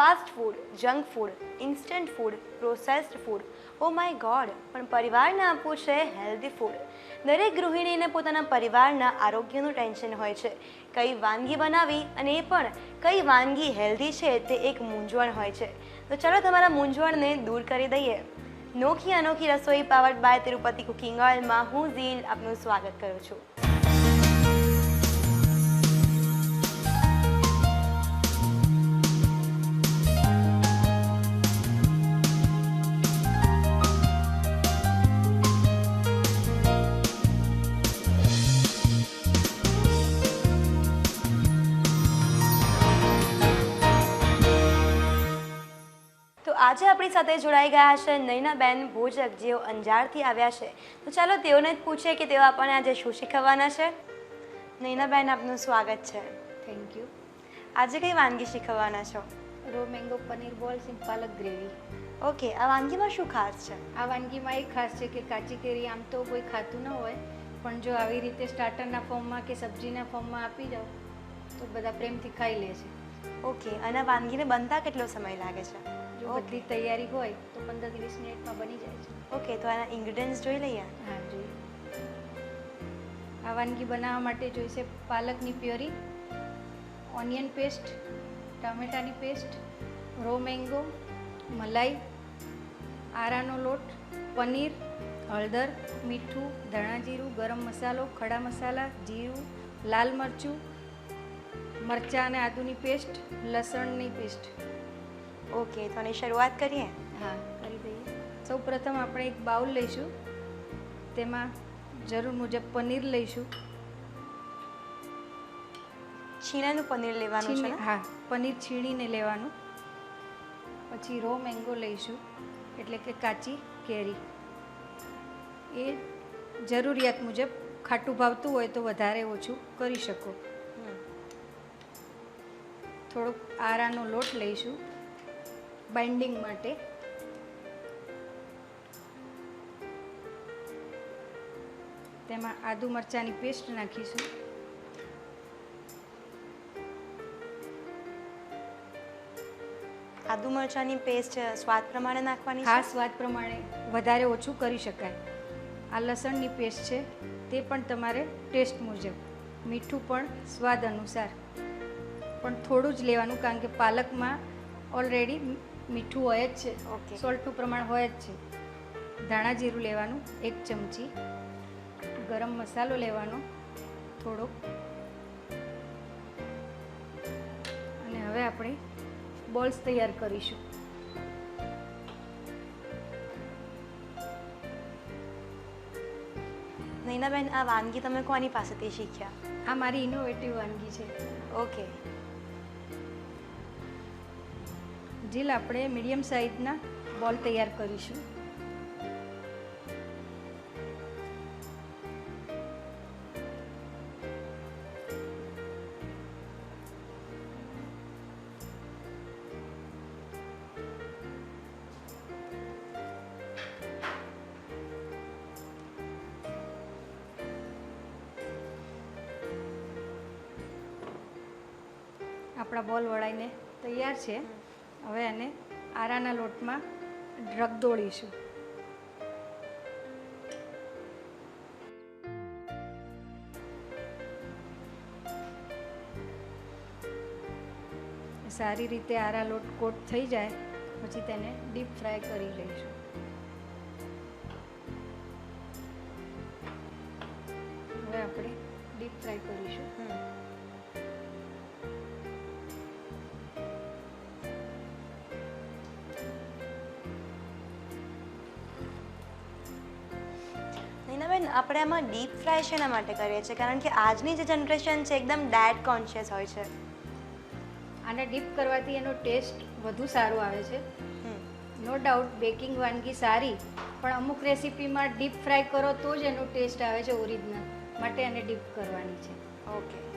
Fast food, junk food, instant food, processed food. Oh my God પણ પરિવારને આપવું છે હેલ્ધી ફૂડ. દરેક ગૃહિણીને પોતાના પરિવારના આરોગ્યનું ટેન્શન હોય છે. કઈ વાનગી બનાવી અને એ પણ કઈ વાનગી હેલ્ધી છે તે એક મૂંઝવણ હોય છે. તો ચાલો તમારા મૂંઝવણને દૂર કરી દઈએ. નોખી અનોખી રસોઈ પાવર્ડ બાય તિરુપતિ કુકિંગ ઓઇલમાં હું ઝીલ આપનું સ્વાગત કરું છું. આજે આપણી સાથે જોડાઈ ગયા છે નૈનાબેન ભોજક જેઓ અંજારથી આવ્યા છે. તો ચાલો તેઓને જ પૂછીએ કે તેઓ આપણને આજે શું શીખવવાના છે. નૈનાબેન આપનું સ્વાગત છે. થેન્ક યુ આજે કઈ વાનગી શીખવવાના છો? Raw mango paneer balls in palak gravy okay આ વાનગીમાં શું ખાસ છે? આ વાનગીમાં એ ખાસ છે કે કાચી કેરી આમ તો કોઈ ખાતું ન હોય પણ જો આવી રીતે સ્ટાર્ટરના ફોર્મમાં કે સબ્જીના ફોર્મમાં આપી જાઓ તો બધા પ્રેમથી ખાઈ લે છે. ઓકે અને વાનગીને બનતા કેટલો સમય લાગે છે? બધી તૈયારી હોય તો પંદર વીસ મિનિટમાં બની જાય છે. ઓકે તો આના ઇન્ગ્રીડિયન્ટ્સ જોઈ લઈએ. હા જોઈએ આ વાનગી બનાવવા માટે જોઈશે પાલકની પ્યોરી ઓનિયન પેસ્ટ ટામેટાની પેસ્ટ રો મેંગો મલાઈ આરાનો લોટ પનીર હળદર મીઠું ધાણા જીરું ગરમ મસાલો ખડા મસાલા જીરું લાલ મરચું મરચાં અને આદુની પેસ્ટ લસણની પેસ્ટ. ઓકે તો આની શરૂઆત કરીએ? હા. કરી દઈએ સૌ પ્રથમ આપણે એક બાઉલ લઈશું. તેમાં જરૂર મુજબ પનીર લઈશું. છીણાનું પનીર લેવાનું છે હા પનીર છીણીને લેવાનું. પછી રો મેંગો લઈશું એટલે કે કાચી કેરી. એ જરૂરિયાત મુજબ ખાટું ભાવતું હોય તો વધારે ઓછું કરી શકો. થોડોક આરાનો લોટ લઈશું. બાઇન્ડિંગ માટે. તેમાં આદુ મરચાંની પેસ્ટ નાખીશું. આદુ મરચાંની પેસ્ટ સ્વાદ પ્રમાણે નાખવાની હા સ્વાદ પ્રમાણે વધારે ઓછું કરી શકાય. આ લસણની પેસ્ટ છે તે પણ તમારે ટેસ્ટ મુજબ. મીઠું પણ સ્વાદ અનુસાર. પણ થોડું જ લેવાનું કારણ કે પાલકમાં ઓલરેડી મીઠું હોય જ છે. ઓકે. સોલ્ટનું પ્રમાણ હોય જ છે. ધાણા જીરું લેવાનું એક ચમચી. ગરમ મસાલો લેવાનો થોડોક. અને હવે આપણે બોલ્સ તૈયાર કરીશું. નૈનાબેન આ વાનગી તમે કોની પાસેથી શીખ્યા? આ મારી ઇનોવેટિવ વાનગી છે. ઓકે. જીલ આપણે મીડિયમ સાઇઝના બોલ તૈયાર કરીશું. આપણા બોલ વળાઈને તૈયાર છે. હવે એને આરાના લોટમાં રગ દોડીશું. સારી રીતે આરા લોટ કોટ થઈ જાય, પછી તેને ડીપ ફ્રાય કરી લઈશું. હવે આપણે ડીપ ફ્રાય કરીશું. આપણે આમાં ડીપ ફ્રાય શેના માટે કરીએ છીએ? કારણ કે આજની જે જનરેશન છે એકદમ ડાયટ કોન્શિયસ હોય છે. આને ડીપ કરવાથી એનો ટેસ્ટ વધુ સારો આવે છે. નો ડાઉટ બેકિંગ વાનગી સારી પણ અમુક રેસીપીમાં ડીપ ફ્રાય કરો તો જ એનો ટેસ્ટ આવે છે ઓરિજિનલ માટે એને ડીપ કરવાની છે. ઓકે.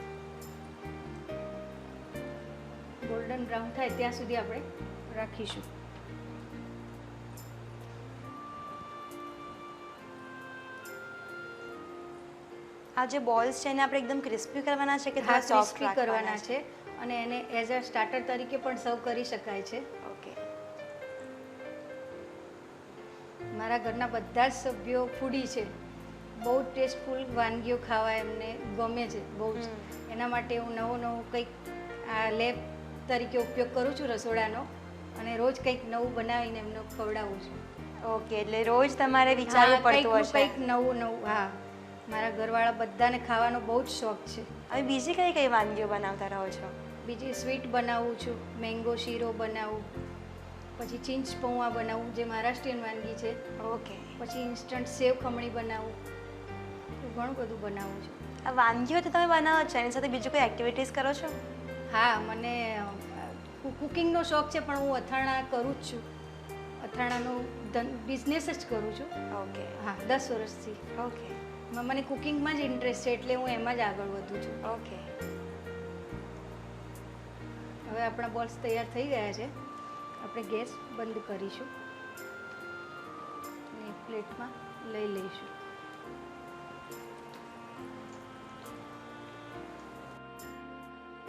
ગોલ્ડન બ્રાઉન થાય ત્યાં સુધી આપણે રાખીશું. આ જે બોલ્સ છે એને આપણે એકદમ ક્રિસ્પી કરવાના છે કે હા ક્રિસ્પી કરવાના છે. અને એને એઝ અ સ્ટાર્ટર તરીકે પણ સર્વ કરી શકાય છે. ઓકે. મારા ઘરના બધા જ સભ્યો ફૂડી છે. બહુ ટેસ્ટફુલ વાનગીઓ ખાવા એમને ગમે છે બહુ જ. એના માટે હું નવું નવું કંઈક આ લેબ તરીકે ઉપયોગ કરું છું રસોડાનો અને રોજ કંઈક નવું બનાવીને એમને ખવડાવું છું. ઓકે એટલે રોજ તમારે વિચારવું પડતું હશે. કંઈક નવું નવું હા. મારા ઘરવાળા બધાને ખાવાનો બહુ જ શોખ છે. હવે બીજી કઈ કઈ વાનગીઓ બનાવતા રહો છો? બીજી સ્વીટ બનાવું છું મેંગો શીરો બનાવું પછી ચીંચ પૌવા બનાવું જે મહારાષ્ટ્રીયન વાનગી છે. ઓકે. પછી ઇન્સ્ટન્ટ સેવ ખમણી બનાવું ઘણું બધું બનાવું છું. આ વાનગીઓ તો તમે બનાવો છો એની સાથે બીજું કોઈ એક્ટિવિટીઝ કરો છો? હા મને કુકિંગનો શોખ છે પણ હું અથાણા કરું જ છું. અથાણાનો બિઝનેસ જ કરું છું. ઓકે. હા દસ વર્ષથી. ઓકે. મને કુકિંગમાં જ ઇન્ટરેસ્ટ છે એટલે હું એમાં જ આગળ વધું છું. ઓકે હવે આપણા બોલ્સ તૈયાર થઈ ગયા છે. આપણે ગેસ બંધ કરીશું. અને એક પ્લેટમાં લઈ લઈશું.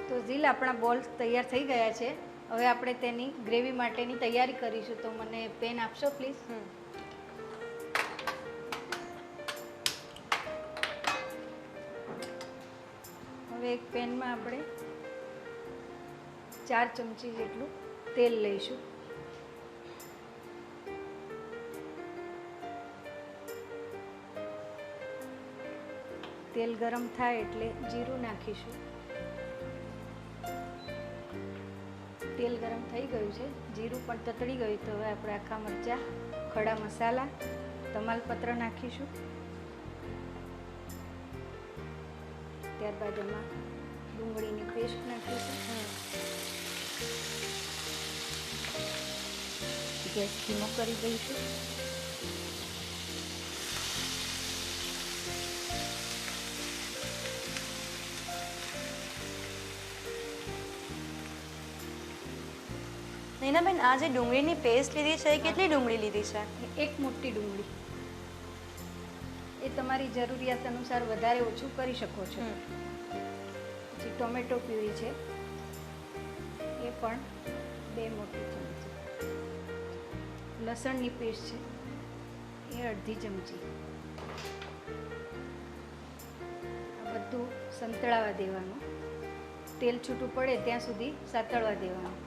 તો ઝીલ આપણા બોલ્સ તૈયાર થઈ ગયા છે. હવે આપણે તેની ગ્રેવી માટેની તૈયારી કરીશું. તો મને પેન આપશો પ્લીઝ હવે એક પેનમાં આપણે ચાર ચમચી જેટલું તેલ લઈશું. તેલ ગરમ થાય એટલે જીરું નાખીશું. તેલ ગરમ થઈ ગયું છે. જીરું પણ તતડી ગયું તો હવે આપણે આખા મરચાં, ખડા મસાલા, તમાલપત્ર નાખીશું. ત્યારબાદ એમાં ડુંગળીની પેસ્ટ નાખીશું. ગેસ ધીમો કરી દઈશું. નૈનાબેન આ જે ડુંગળીની પેસ્ટ લીધી છે એ કેટલી ડુંગળી લીધી છે? એક મોટી ડુંગળી. એ તમારી જરૂરિયાત અનુસાર વધારે ઓછું કરી શકો છો. પછી ટોમેટો પ્યુરી છે. એ પણ બે મોટી ચમચી. લસણની પેસ્ટ છે. એ અડધી ચમચી. આ બધું સંતળાવા દેવાનું. તેલ છૂટું પડે ત્યાં સુધી સાતળવા દેવાનું.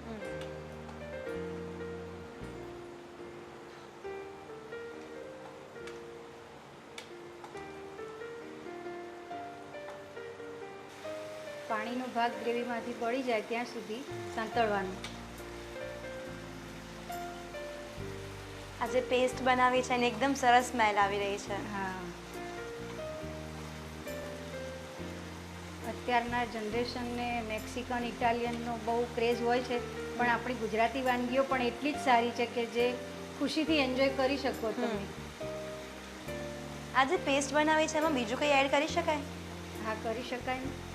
ભાગ ગ્રેવીમાંથી પડી જાય ત્યાં સુધી સાંતળવાનું. આજે પેસ્ટ બનાવી છે અને એકદમ સરસ સ્મેલ આવી રહી છે. હા. અત્યારના જનરેશનને મેક્સિકન ઇટાલિયનનો બહુ ક્રેઝ હોય છે પણ આપણી ગુજરાતી વાનગીઓ પણ એટલી જ સારી છે કે જે ખુશીથી એન્જોય કરી શકો તમે. આજે આ જે પેસ્ટ બનાવી છે એમાં બીજું કંઈ એડ કરી શકાય? હા કરી શકાય ને.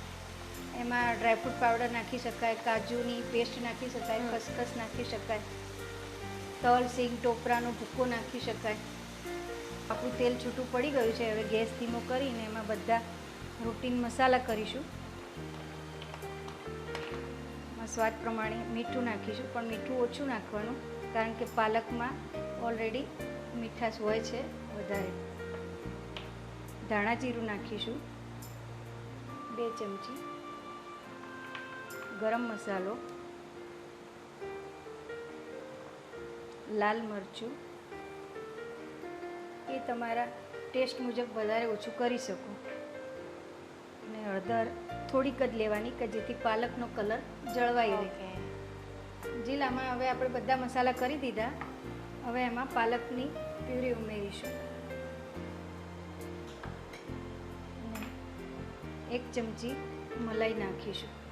એમાં ડ્રાયફ્રૂટ પાવડર નાખી શકાય કાજુની પેસ્ટ નાખી શકાય. ખસખસ નાખી શકાય તલ સિંગ ટોપરાનો ભૂકો નાખી શકાય. આપણું તેલ છૂટું પડી ગયું છે હવે ગેસ ધીમો કરીને એમાં બધા રૂટીન મસાલા કરીશું. સ્વાદ પ્રમાણે મીઠું નાખીશું પણ મીઠું ઓછું નાખવાનું કારણ કે પાલકમાં ઓલરેડી મીઠાશ હોય છે વધારે. ધાણા જીરું નાખીશું બે ચમચી. ગરમ મસાલો લાલ મરચું એ તમારા ટેસ્ટ મુજબ વધારે ઓછું કરી શકો. અને હળદર થોડીક જ લેવાની કે જેથી પાલકનો કલર જળવાઈ રહે. જીલામાં હવે આપણે બધા મસાલા કરી દીધા. હવે એમાં પાલકની પ્યુરી ઉમેરીશું. એક ચમચી મલાઈ નાખીશું.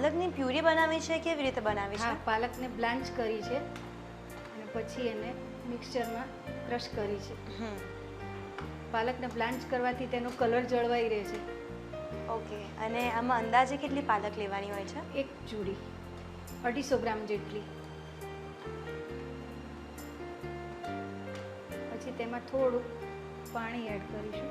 પાલકની પ્યુરી બનાવી છે કેવી રીતે બનાવી હા છે પાલકને બ્લાન્ચ કરી છે અને પછી એને મિક્સચરમાં ક્રશ કરી છે. પાલકને બ્લાન્ચ કરવાથી તેનો કલર જળવાઈ રહે છે. ઓકે અને આમાં અંદાજે કેટલી પાલક લેવાની હોય છે? એક ચૂડી અઢીસો ગ્રામ જેટલી. પછી તેમાં થોડું પાણી એડ કરીશું.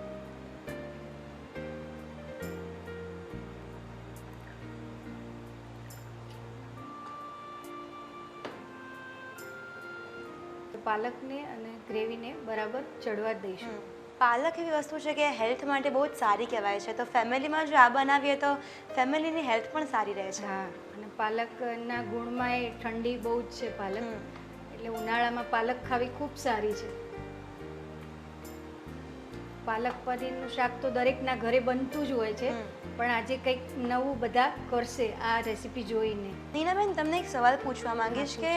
પાલકને અને ગ્રેવીને બરાબર ચડવા દઈશું. પાલક એવી વસ્તુ છે કે હેલ્થ માટે બહુ જ સારી કહેવાય છે. તો ફેમિલીમાં જો આ બનાવીએ તો ફેમિલીની હેલ્થ પણ સારી રહે છે. હા અને પાલકના ગુણમાં એ ઠંડી બહુ જ છે પાલક. એટલે ઉનાળામાં પાલક ખાવી ખૂબ સારી છે. પાલક પનીરનું શાક તો દરેકના ઘરે બનતું જ હોય છે. પણ આજે કંઈક નવું બધા કરશે આ રેસીપી જોઈને. નીનાબેન તમને એક સવાલ પૂછવા માંગીશ કે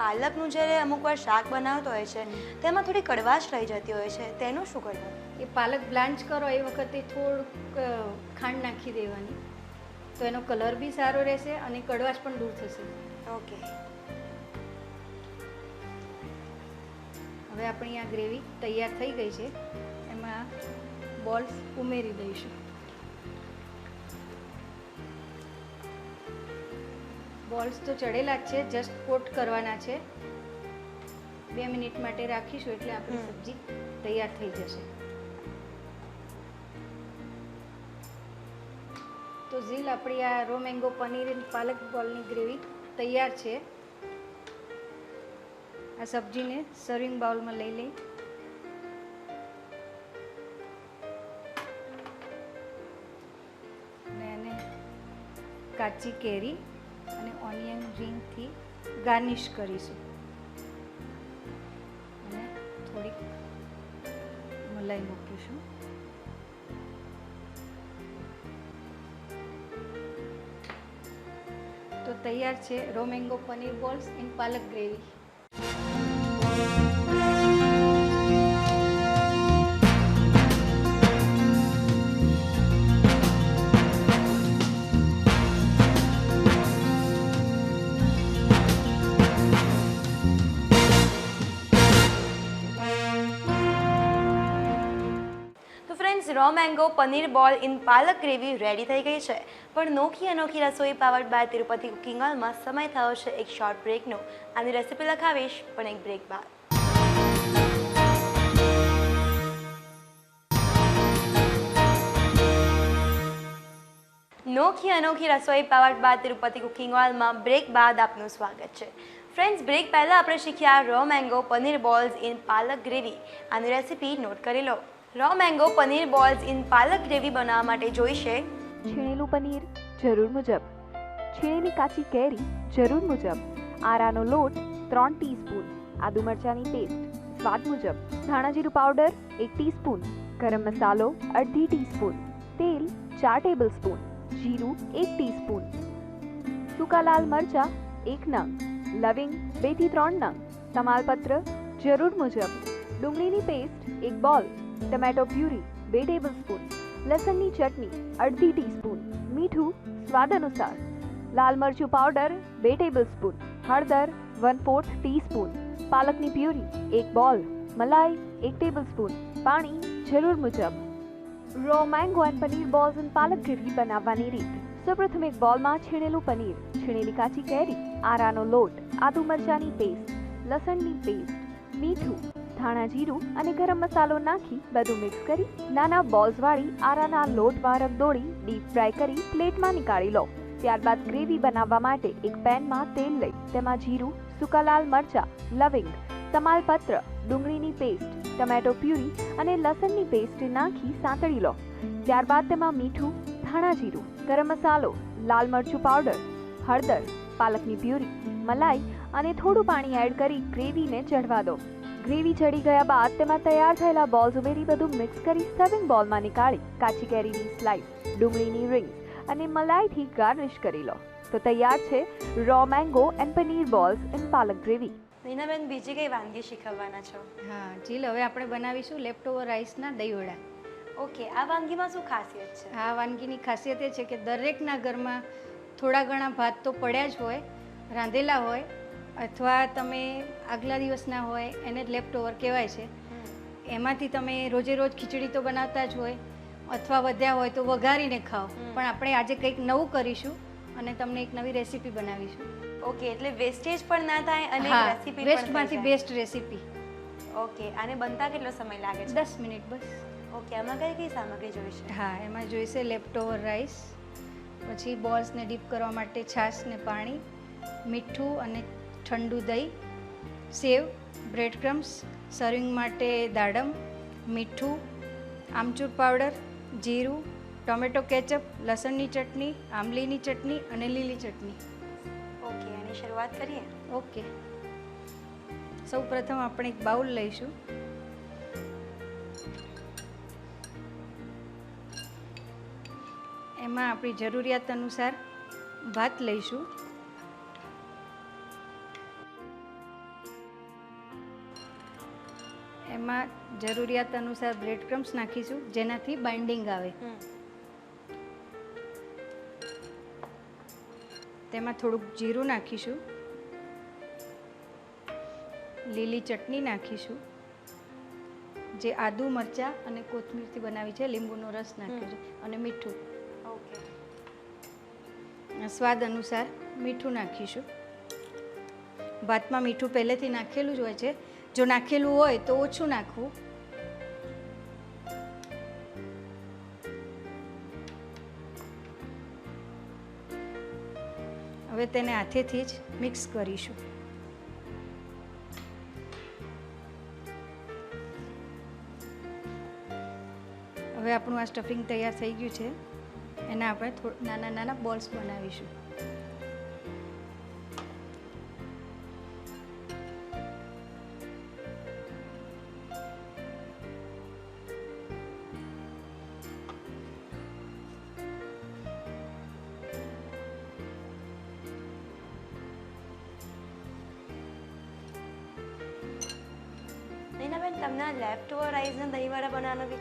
પાલકનું જ્યારે અમુક વાર શાક બનાવતો હોય છે તેમાં થોડી કડવાશ રહી જતી હોય છે. તેનું શું કરવું? એ પાલક બ્લાન્ચ કરો એ વખતે થોડુંક ખાંડ નાખી દેવાની. તો એનો કલર બી સારો રહેશે અને કડવાશ પણ દૂર થશે. ઓકે. હવે આપણી આ ગ્રેવી તૈયાર થઈ ગઈ છે. એમાં બોલ્સ ઉમેરી દઈશું. બોલ્સ તો ચડેલા જ છે જસ્ટ કોટ કરવાના છે. બે મિનિટ માટે રાખીશું એટલે આપણી સબ્જી તૈયાર થઈ જશે. તો ઝીલ આપણી આ રો મેંગો પનીર પાલક બોલની ગ્રેવી તૈયાર છે. આ સબ્જીને સર્વિંગ બાઉલમાં લઈ લઈ. કાચી કેરી અને ઓનિયન રિંગથી ગાર્નિશ કરીશું. અને થોડીક મલાઈ મૂકીશું. તો તૈયાર છે raw mango paneer balls in palak gravy. Mango paneer ball in palak gravy ready થઈ ગઈ છે. પણ નોખી અનોખી રસોઈ પાવર્ડ બાય તિરુપતિ કુકિંગ હોલમાં સમય થયો છે એક શોર્ટ બ્રેકનો આની રેસિપી લખાવીશ, પણ એક બ્રેક બાદ. નોખી અનોખી રસોઈ પાવર્ડ બાદ તિરુપતિ કુકિંગ હોલમાં બ્રેક બાદ આપનું સ્વાગત છે. ફ્રેન્ડ્સ બ્રેક પહેલાં આપણે શીખ્યા raw mango paneer balls in palak gravy આની રેસિપી નોટ કરી લો. Raw mango paneer balls in palak gravy બનાવવા માટે જોઈશે છીણેલું પનીર જરૂર મુજબ છીણેલી કાચી કેરી જરૂર મુજબ આરાનો લોટ ત્રણ ટીસ્પૂન આદુ મરચાંની પેસ્ટ સ્વાદ મુજબ ધાણા જીરું પાવડર એક ટીસ્પૂન ગરમ મસાલો અડધી ટીસ્પૂન તેલ ચાર ટેબલ સ્પૂન જીરું એક ટીસ્પૂન સૂકા લાલ મરચાં એક નંગ લવિંગ બેથી ત્રણ નંગ તમાલપત્ર જરૂર મુજબ ડુંગળીની પેસ્ટ એક બોલ ટમેટો પ્યુરી બે ટેબલ સ્પૂન લસણની ચટણી અડધી ટીસ્પૂન મીઠું સ્વાદ અનુસાર લાલ મરચું પાવડર બે ટેબલ સ્પૂન હળદર વન ફોર્થ ટીસ્પૂન પાલકની પ્યુરી એક બોલ મલાઈ એક ટેબલ સ્પૂન પાણી જરૂર મુજબ raw mango and paneer balls in palak gravy બનાવવાની રીત સૌપ્રથમ એક બોલમાં છીણેલું પનીર છીણેલી કાચી કેરી આરાનો લોટ આદુ મરચાંની પેસ્ટ લસણની પેસ્ટ મીઠું ધાણા જીરું અને ગરમ મસાલો નાખી બધું મિક્સ કરી નાના બોલ્સ વાળી આરાના લોટમાં રગદોળી ડીપ ફ્રાય કરી પ્લેટમાં નીકાળી લો. ત્યારબાદ ગ્રેવી બનાવવા માટે એક પેનમાં તેલ લઈ, તેમાં જીરું, સૂકા લાલ મરચાં, લવિંગ, તમાલપત્ર, ડુંગળીની પેસ્ટ ટમેટો પ્યુરી અને લસણની પેસ્ટ નાખી સાંતળી લો. ત્યારબાદ તેમાં મીઠું, ધાણા જીરું, ગરમ મસાલો, લાલ મરચું પાવડર હળદર, પાલકની પ્યુરી, મલાઈ અને થોડું પાણી એડ કરી ગ્રેવીને ચઢવા દો. ગ્રેવી ચડી ગયા બાદ તેમાં તૈયાર થયેલા બોલ્સ ઉમેરી બધું મિક્સ કરી સર્વિંગ બોલમાં નીકાળી કાચી કેરીની સ્લાઇસ ડુંગળીની રિંગ્સ અને મલાઈથી ગાર્નિશ કરી લો. તો તૈયાર છે raw mango and paneer balls in palak gravy. Neenaben બીજી કઈ વાનગી શીખવવાના છો? હા જીલ હવે આપણે બનાવીશું લેફ્ટઓવર રાઈસના દહીંવડા. ઓકે આ વાનગીમાં શું ખાસિયત છે? આ વાનગીની ખાસિયત એ છે કે દરેકના ઘરમાં થોડા ઘણા ભાત તો પડ્યા જ હોય રાંધેલા હોય અથવા તમે આગલા દિવસના હોય એને જ લેફ્ટઓવર કહેવાય છે. એમાંથી તમે રોજે રોજ ખીચડી તો બનાવતા જ હોય અથવા વધ્યા હોય તો વઘારીને ખાઓ. પણ આપણે આજે કંઈક નવું કરીશું અને તમને એક નવી રેસીપી બનાવીશું. ઓકે એટલે વેસ્ટેજ પણ ના થાય અને રેસીપી વેસ્ટમાંથી બેસ્ટ રેસીપી ઓકે આને બનતા કેટલો સમય લાગે છે? દસ મિનિટ બસ. ઓકે આમાં કઈ કઈ સામગ્રી જોઈશે હા એમાં જોઈશે લેફ્ટઓવર રાઈસ પછી બોલ્સને ડીપ કરવા માટે છાશ ને પાણી મીઠું અને ઠંડુ દહીં સેવ બ્રેડ ક્રમ્સ સર્વિંગ માટે દાડમ મીઠું આમચૂર પાવડર જીરું ટોમેટો કેચઅપ લસણની ચટણી આંબલીની ચટણી અને લીલી ચટણી. ઓકે એની શરૂઆત કરીએ? ઓકે. સૌ પ્રથમ આપણે એક બાઉલ લઈશું. એમાં આપણી જરૂરિયાત અનુસાર ભાત લઈશું. એમાં જરૂરિયાત અનુસાર બ્રેડ ક્રમ્સ નાખીશું જેનાથી બાઇન્ડિંગ આવે. તેમાં થોડુંક જીરું નાખીશું. લીલી ચટણી નાખીશું. જે આદુ મરચાં અને કોથમીરથી બનાવી છે લીંબુનો રસ નાખ્યો છે અને મીઠું. સ્વાદ અનુસાર મીઠું નાખીશું. ભાતમાં મીઠું પહેલેથી નાખેલું જ હોય છે જો નાખેલું હોય તો ઓછું નાખવું. હવે તેને હાથેથી જ મિક્સ કરીશું. હવે આપણું આ સ્ટફિંગ તૈયાર થઈ ગયું છે. એના આપણે નાના નાના બોલ્સ બનાવીશું.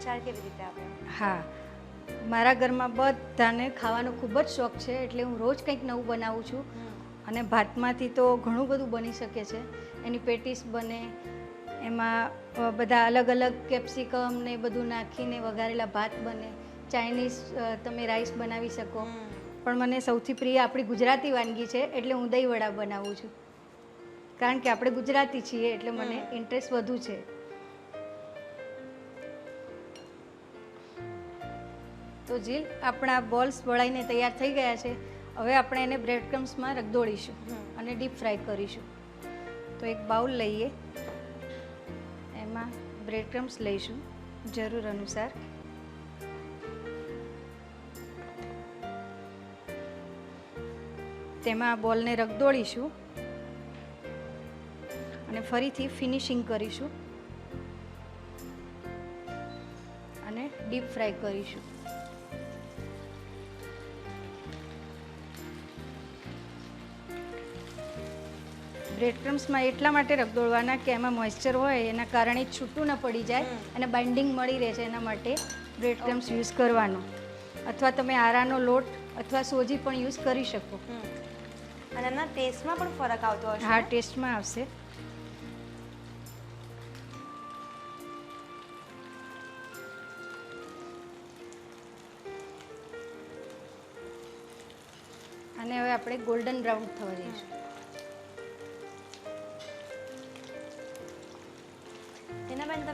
વિચાર કેવી રીતે આવ્યો? હા. મારા ઘરમાં બધાને ખાવાનો ખૂબ જ શોખ છે એટલે હું રોજ કંઈક નવું બનાવું છું. અને ભાતમાંથી તો ઘણું બધું બની શકે છે. એની પેટીસ બને એમાં બધા અલગ અલગ કેપ્સિકમ ને બધું નાખીને વઘારેલા ભાત બને. ચાઇનીઝ તમે રાઈસ બનાવી શકો. પણ મને સૌથી પ્રિય આપણી ગુજરાતી વાનગી છે એટલે હું દહીં વડા બનાવું છું. કારણ કે આપણે ગુજરાતી છીએ એટલે મને ઇન્ટરેસ્ટ વધુ છે. તો જીલ આપણા બોલ્સ વળાઈને તૈયાર થઈ ગયા છે. હવે આપણે એને બ્રેડ ક્રમ્સમાં રગદોળીશું અને ડીપ ફ્રાય કરીશું. તો એક બાઉલ લઈએ. એમાં બ્રેડ ક્રમ્સ લઈશું જરૂર અનુસાર. તેમાં બોલને રગદોળીશું. અને ફરીથી ફિનિશિંગ કરીશું. અને ડીપ ફ્રાય કરીશું. બ્રેડ ક્રમ્સમાં એટલા માટે રગદોળવાના કે એમાં મોઇશ્ચર હોય એના કારણે છૂટું ન પડી જાય અને બાઇન્ડિંગ મળી રહે છે એના માટે બ્રેડ ક્રમ્સ યુઝ કરવાનો. અથવા તમે આરાનો લોટ અથવા સોજી પણ યુઝ કરી શકો. અને એના ટેસ્ટમાં પણ ફરક આવતો હશે? હા ટેસ્ટમાં આવશે. અને હવે આપણે ગોલ્ડન બ્રાઉન થવા દઈશું.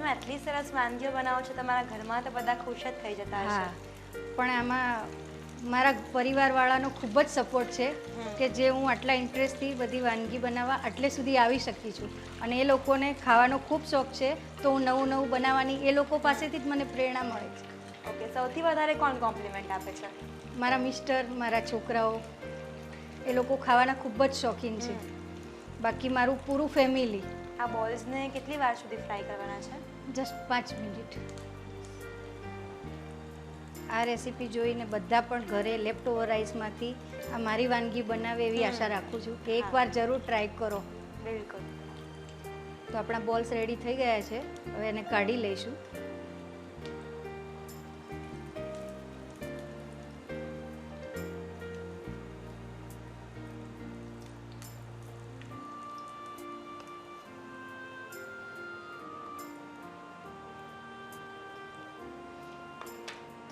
તમે આટલી સરસ વાનગીઓ બનાવો છો તમારા ઘરમાં તો બધા ખુશ જ થઈ જતા હા. હશે પણ આમાં મારા પરિવારવાળાનો ખૂબ જ સપોર્ટ છે કે જે હું આટલા ઇન્ટરેસ્ટથી બધી વાનગી બનાવવા આટલે સુધી આવી શકી છું. અને એ લોકોને ખાવાનો ખૂબ શોખ છે તો હું નવું નવું બનાવવાની એ લોકો પાસેથી જ મને પ્રેરણા મળે છે. ઓકે સૌથી વધારે કોણ કોમ્પ્લિમેન્ટ આપે છે? મારા મિસ્ટર મારા છોકરાઓ એ લોકો ખાવાના ખૂબ જ શોખીન છે. બાકી મારું પૂરું ફેમિલી આ બોલ્સને કેટલી વાર સુધી ફ્રાય કરવાના છે? જસ્ટ પાંચ મિનિટ. આ રેસીપી જોઈને બધા પણ ઘરે લેફ્ટ ઓવર રાઈસમાંથી આ મારી વાનગી બનાવે એવી આશા રાખું છું કે એકવાર જરૂર ટ્રાય કરો. બિલકુલ. તો આપણા બોલ્સ રેડી થઈ ગયા છે. હવે એને કાઢી લઈશું.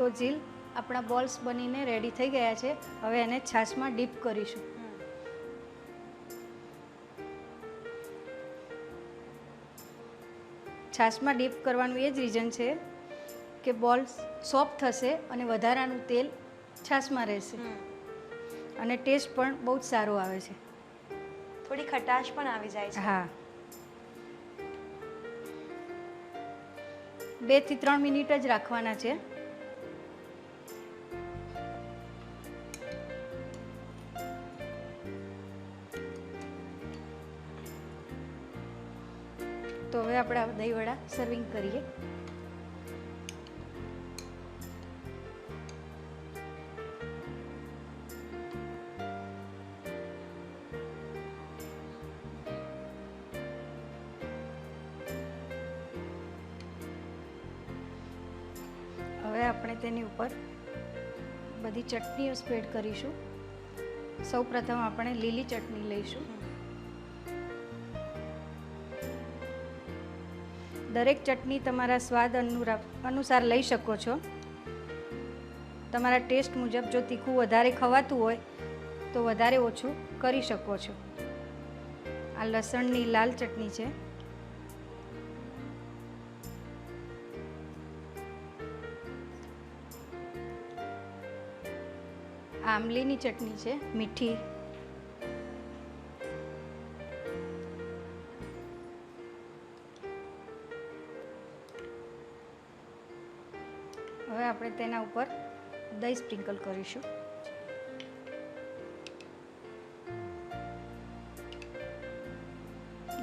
તો જીલ આપણા બોલ્સ બનીને રેડી થઈ ગયા છે. હવે એને છાશમાં ડીપ કરીશું. છાશમાં ડીપ કરવાનું એ જ રીઝન છે કે બોલ્સ સોફ્ટ થશે અને વધારાનું તેલ છાશમાં રહેશે. અને ટેસ્ટ પણ બહુ જ સારો આવે છે. થોડી ખટાશ પણ આવી જાય છે. હા. બેથી ત્રણ મિનિટ જ રાખવાના છે. દહીંવડા સર્વિંગ કરીએ. હવે આપણે તેની ઉપર બધી ચટણીઓ સ્પ્રેડ કરીશું. સૌ પ્રથમ આપણે લીલી ચટણી લઈશું. દરેક ચટણી તમારા સ્વાદ અનુસાર લઈ શકો છો. તમારા ટેસ્ટ મુજબ જો તીખું વધારે ખવાતું હોય, તો વધારે ઓછું કરી શકો છો. આ લસણની લાલ ચટણી છે. આંબલીની ચટણી છે, મીઠી. હવે આપણે તેના ઉપર દહીં સ્પ્રિંકલ કરીશું.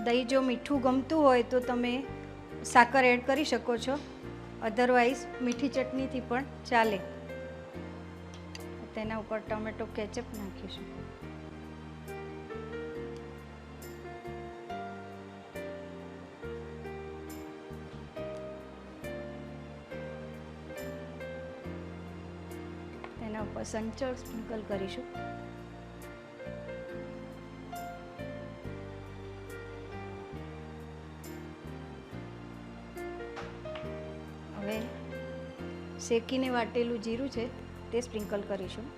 દહીં જો મીઠું ગમતું હોય તો તમે સાકર એડ કરી શકો છો. અધરવાઇઝ મીઠી ચટણીથી પણ ચાલે. તેના ઉપર ટમેટો કેચઅપ નાખીશું. સંચળ સ્પ્રિંકલ કરીશું. હવે શેકીને વાટેલું જીરું છે તે સ્પ્રિંકલ કરીશું.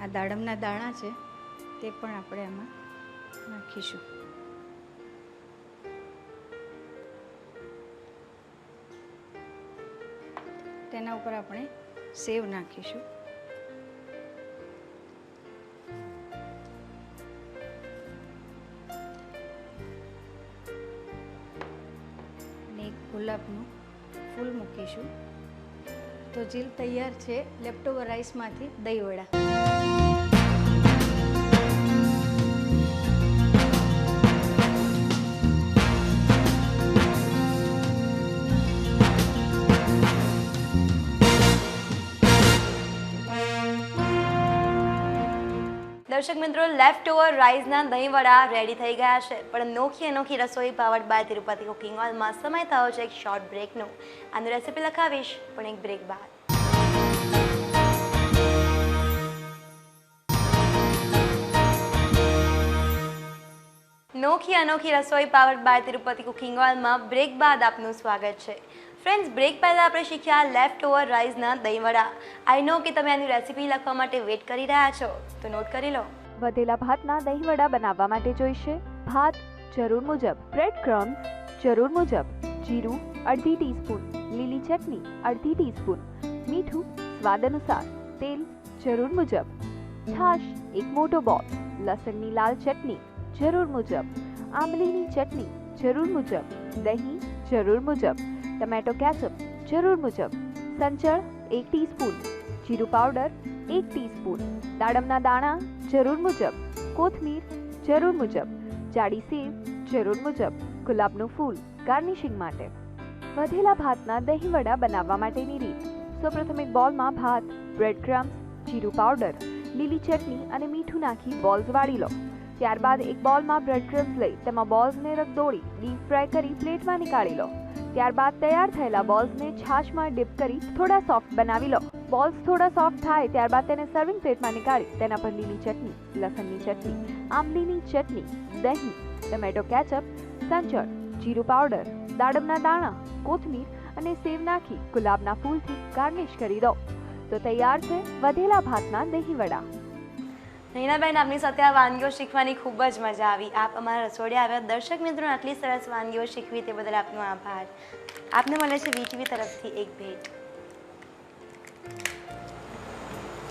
આ દાડમના દાણા છે. તે પણ આપણે આમાં નાખીશું. તેના ઉપર આપણે સેવ નાખીશું. અને ગુલાબનું ફૂલ મૂકીશું. તો જીલ તૈયાર છે લેફ્ટોવર રાઈસમાંથી દહીં વડા દર્શક મિત્રો લેફ્ટ ઓવર રાઈસના દહીંવડા રેડી થઈ ગયા છે. પણ નોખી અનોખી રસોઈ પાવડ બાય તિરુપતિ કુકિંગ ઓઇલમાં સમય થયો છે એક શોર્ટ બ્રેકનો આનું રેસિપી લખાવીશ, પણ એક બ્રેક બાદ. નોખી અનોખી રસોઈ પાવડ બાય તિરુપતિ કુકિંગ ઓઇલમાં બ્રેક બાદ આપનું સ્વાગત છે. ફ્રેન્ડ્સ બ્રેક પહેલાં આપણે શીખ્યા લેફ્ટ ઓવર રાઈસના દહીંવડા આઈ નો કે તમે આની રેસિપી લખવા માટે વેટ કરી રહ્યા છો, તો નોટ કરી લો. વધેલા ભાતના દહીંવડા બનાવવા માટે જોઈશે. ભાત જરૂર મુજબ બ્રેડ ક્રમ્સ જરૂર મુજબ જીરું, અડધી ટીસ્પૂન લીલી ચટણી, અડધી ટીસ્પૂન મીઠું, સ્વાદ અનુસાર તેલ, જરૂર મુજબ છાશ, એક મોટો બોલ લસણની લાલ ચટણી, જરૂર મુજબ આંબલીની ચટણી, જરૂર મુજબ દહીં, જરૂર મુજબ ટમેટો કેચઅપ જરૂર મુજબ. સંચળ એક ટીસ્પૂન. જીરું પાવડર એક ટીસ્પૂન. દાડમના દાણા જરૂર મુજબ. કોથમીર જરૂર મુજબ. જાડી સેવ જરૂર મુજબ. ગુલાબનું ફૂલ ગાર્નિશિંગ માટે. વધેલા ભાતના દહીં વડા બનાવવા માટેની રીત. સૌપ્રથમ એક બોલમાં ભાત બ્રેડ ક્રમ્સ જીરું પાવડર, લીલી ચટણી અને મીઠું નાખી બોલ્સ વાળી લો. ત્યારબાદ એક બોલમાં બ્રેડ ક્રમ્સ લઈ તેમાં બોલ્સને રગદોળી ડીપ ફ્રાય કરી પ્લેટમાં નીકાળી લો. ત્યારબાદ તૈયાર થયેલા બોલ્સને છાશમાં ડિપ કરી થોડા સોફ્ટ બનાવી લો. બોલ્સ થોડા સોફ્ટ થાય ત્યારબાદ તેને સર્વિંગ પ્લેટમાં નીકાળી તેના પર લીલી ચટણી, લસણની ચટણી, આંબલીની ચટણી, દહીં, ટમેટો કેચઅપ, સંચળ, જીરું પાવડર, દાડમના દાણા, કોથમીર અને સેવ નાખી ગુલાબના ફૂલથી ગાર્નિશ કરી દો. તો તૈયાર છે વધેલા ભાતના દહીં વડા નૈનાબેન આપની સાથે આ વાનગીઓ શીખવાની ખૂબ જ મજા આવી. આપ અમારા રસોડે આવ્યા. દર્શક મિત્રોને આટલી સરસ વાનગીઓ શીખવી તે બદલ આપનો આભાર. આપને મળે છે વીટીવી તરફથી એક ભેટ.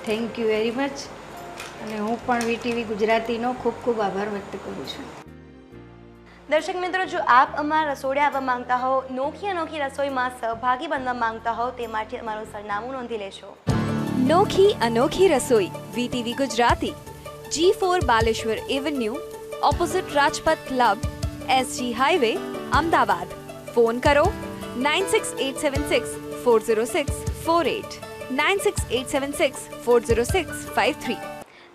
થેન્ક યુ વેરી મચ અને હું પણ વીટીવી ગુજરાતીનો ખૂબ ખૂબ આભાર વ્યક્ત કરું છું. દર્શક મિત્રો જો આપ અમારા રસોડે આવવા માંગતા હો નોખી અનોખી રસોઈમાં સહભાગી બનવા માંગતા હો તે માટે અમારું સરનામું નોંધી લેશો. નોખી અનોખી રસોઈ VTV Gujarati. G four Baleshwar avenue opposite Rajpath club SG highway Ahmedabad phone કરો nine six eight seven six four zero six four eight nine six eight seven six four zero six five three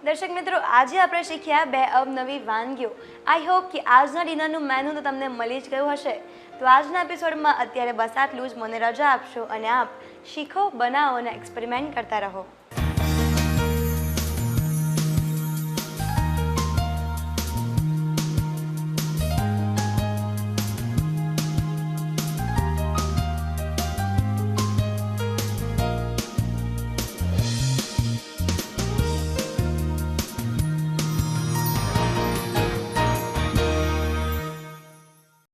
દર્શક મિત્રો, આજે આપણે શીખ્યા બે અવનવી વાનગીઓ. I hope કે આજના ડિનરનું મેનુ તો તમને મળી જ ગયું હશે. તો આજના એપિસોડમાં અત્યારે બસ આટલું જ. મને રજા આપશો અને આપ શીખો, બનાવો અને એક્સપેરિમેન્ટ કરતા રહો.